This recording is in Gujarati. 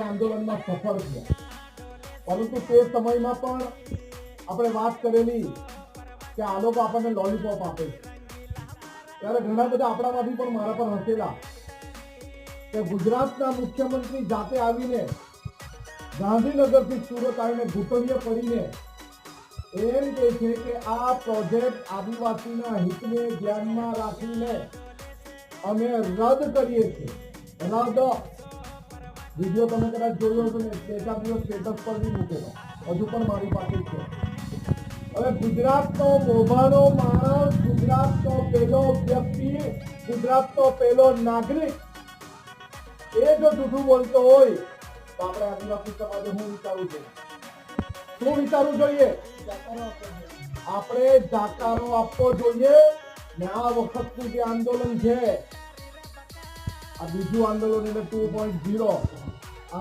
આંદોલનમાં સફળ થયા પરંતુ તે સમયમાં પણ આપણે વાત કરેલી કે આ લોકો આપણને લોલીપોપ આપે છે. ત્યારે ઘણા બધા આપણામાંથી પણ મારા પર હસેલા કે ગુજરાતના મુખ્યમંત્રી જાતે આવીને ગાંધીનગરથી સુરત આવીને ઘૂંટણીએ પડીને એમ કહે છે કે આ પ્રોજેક્ટ આદિવાસીના હિતને ધ્યાનમાં રાખીને અમે રદ કરીએ છીએ. રદ વીડિયો તમે કદાચ જોયો હતો ને એકાદ દિવસ સ્ટેટસ પર બી મૂકેલો. હજુ પણ મારી પાસે છે. હવે ગુજરાતનો મોભાનો માણસ, ગુજરાતનો પેલો વ્યક્તિ, ગુજરાતનો પેલો નાગરિક, એ જો જૂઠું બોલતો હોય, તો આપણે આદિવાસી સમાજે હું વિચારું છું શું વિચારવું જોઈએ? આપણે જાકારો આપવો જોઈએ. ને આ વખતનું જે આંદોલન છે આ બીજું આંદોલન એટલે ટુ પોઈન્ટ ઝીરો